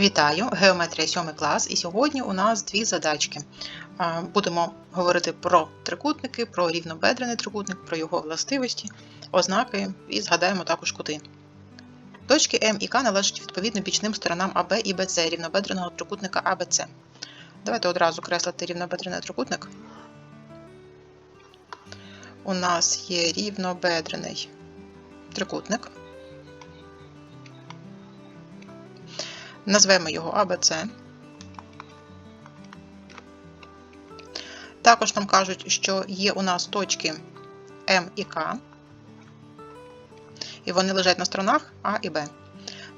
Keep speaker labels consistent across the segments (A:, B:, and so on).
A: Вітаю! Геометрія 7 клас, і сьогодні у нас дві задачки. Будемо говорити про трикутники, про рівнобедрений трикутник, про його властивості, ознаки і згадаємо також кути. Точки М і К належать відповідно бічним сторонам АБ і БЦ рівнобедреного трикутника АБЦ. Давайте одразу креслити рівнобедрений трикутник. У нас є рівнобедрений трикутник. Назвемо його АБЦ. Також нам кажуть, що є у нас точки М і К, і вони лежать на сторонах А і Б.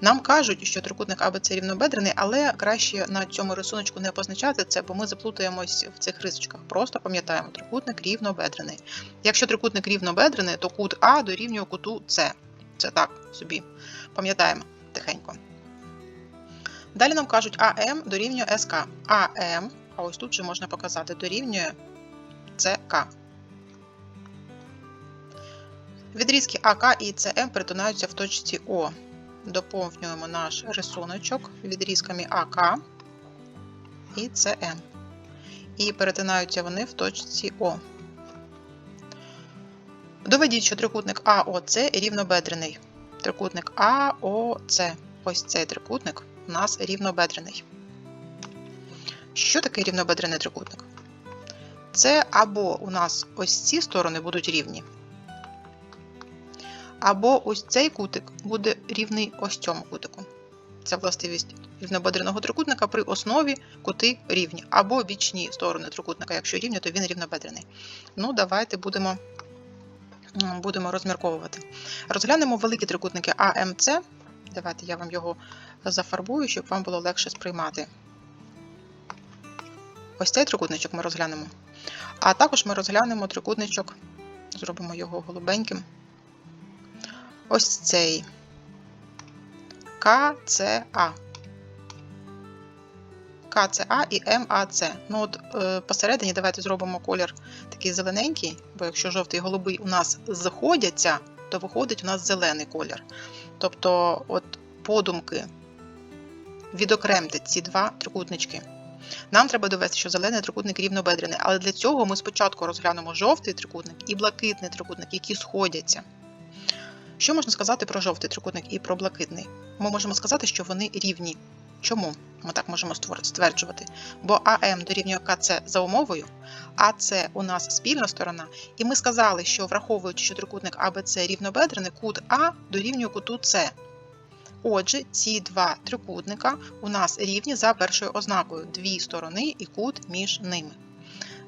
A: Нам кажуть, що трикутник АБЦ рівнобедрений, але краще на цьому рисуночку не позначати це, бо ми заплутаємось в цих рисочках. Просто пам'ятаємо, трикутник рівнобедрений. Якщо трикутник рівнобедрений, то кут А дорівнює куту С. Це так собі. Пам'ятаємо тихенько. Далі нам кажуть АМ дорівнює СК. АМ, а ось тут вже можна показати, дорівнює СК. Відрізки АК і СМ перетинаються в точці О. Доповнюємо наш рисуночок відрізками АК і СМ. І перетинаються вони в точці О. Доведіть, що трикутник АОЦ рівнобедрений. Трикутник АОЦ. Ось цей трикутник у нас рівнобедрений. Що таке рівнобедрений трикутник? Це або у нас ось ці сторони будуть рівні, або ось цей кутик буде рівний ось цьому кутику. Це властивість рівнобедреного трикутника при основі кути рівні, або бічні сторони трикутника, якщо рівні, то він рівнобедрений. Ну, давайте будемо будемо розмірковувати. Розглянемо великі трикутники АМЦ. Давайте я вам його зафарбую, щоб вам було легше сприймати. Ось цей трикутничок ми розглянемо. А також ми розглянемо трикутничок, зробимо його голубеньким. Ось цей КЦА. КЦА і МАЦ. Ну от е, посередині давайте зробимо колір такий зелененький, бо якщо жовтий і голубий у нас заходяться, то виходить у нас зелений колір. Тобто, от подумки відокремте ці два трикутнички. Нам треба довести, що зелений трикутник рівнобедрений, але для цього ми спочатку розглянемо жовтий трикутник і блакитний трикутник, які сходяться. Що можна сказати про жовтий трикутник і про блакитний? Ми можемо сказати, що вони рівні. Чому ми так можемо стверджувати? Бо АМ дорівнює КЦ за умовою, АЦ у нас спільна сторона, і ми сказали, що враховуючи, що трикутник АБЦ рівнобедрений, кут А дорівнює куту С. Отже, ці два трикутника у нас рівні за першою ознакою дві сторони і кут між ними.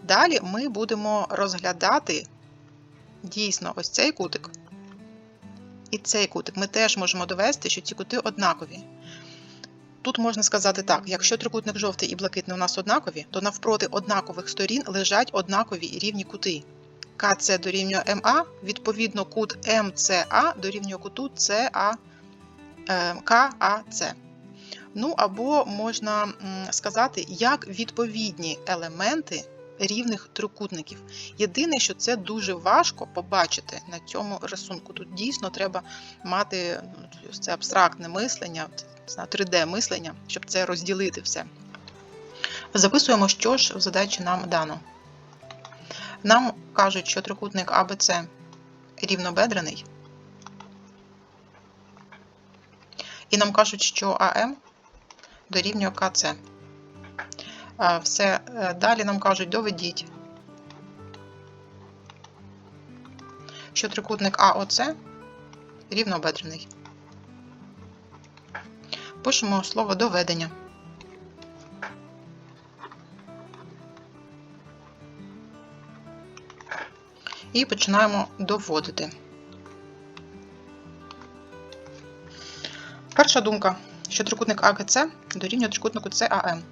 A: Далі ми будемо розглядати дійсно ось цей кутик і цей кутик. Ми теж можемо довести, що ці кути однакові. Тут можна сказати так: якщо трикутник жовтий і блакитний у нас однакові, то навпроти однакових сторін лежать однакові рівні кути. КЦ дорівнює МА, відповідно, кут МЦА дорівнює куту ЦА. КАЦ. Ну, або можна сказати, як відповідні елементи рівних трикутників. Єдине, що це дуже важко побачити на цьому рисунку. Тут дійсно треба мати ну, це абстрактне мислення, 3D-мислення, щоб це розділити все. Записуємо, що ж в задачі нам дано. Нам кажуть, що трикутник АБЦ рівнобедрений. І нам кажуть, що АМ дорівнює КЦ. Все, далі нам кажуть, доведіть, що трикутник АОЦ рівнобедрений. Пишемо слово доведення. І починаємо доводити. Перша думка, що трикутник АГЦ дорівнює трикутнику САМ.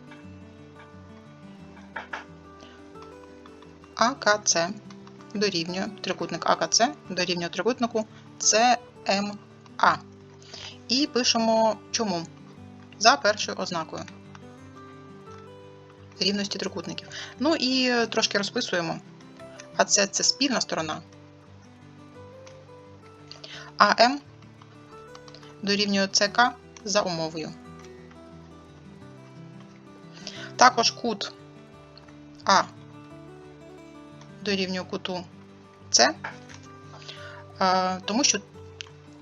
A: АКЦ дорівнює трикутник АКЦ дорівнює трикутнику СМА. І пишемо чому? За першою ознакою рівності трикутників. Ну і трошки розписуємо. АЦ це спільна сторона. АМ дорівнює ЦК за умовою. Також кут А дорівнює куту С, е, тому що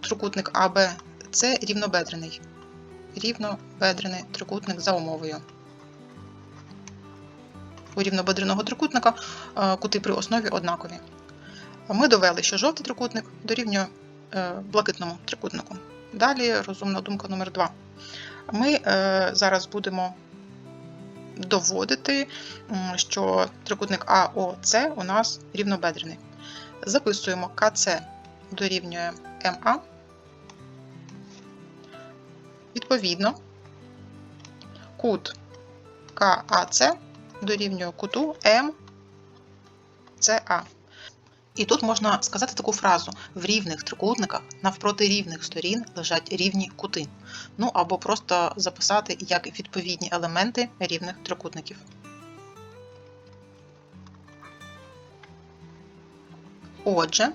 A: трикутник АБ це рівнобедрений. Рівнобедрений трикутник за умовою. У рівнобедреного трикутника е, кути при основі однакові. Ми довели, що жовтий трикутник дорівнює е, блакитному трикутнику. Далі розумна думка номер 2 Ми е, зараз будемо доводити, що трикутник АОЦ у нас рівнобедрений. Записуємо КЦ дорівнює МА. Відповідно, кут КАЦ дорівнює куту МЦА. І тут можна сказати таку фразу: в рівних трикутниках навпроти рівних сторін лежать рівні кути. Ну або просто записати як відповідні елементи рівних трикутників. Отже,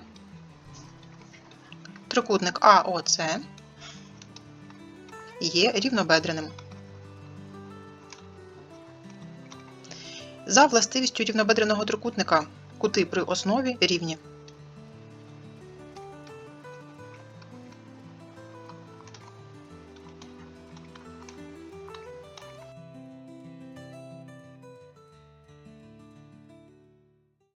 A: трикутник АОЦ є рівнобедреним. За властивістю рівнобедреного трикутника кути при основі рівні.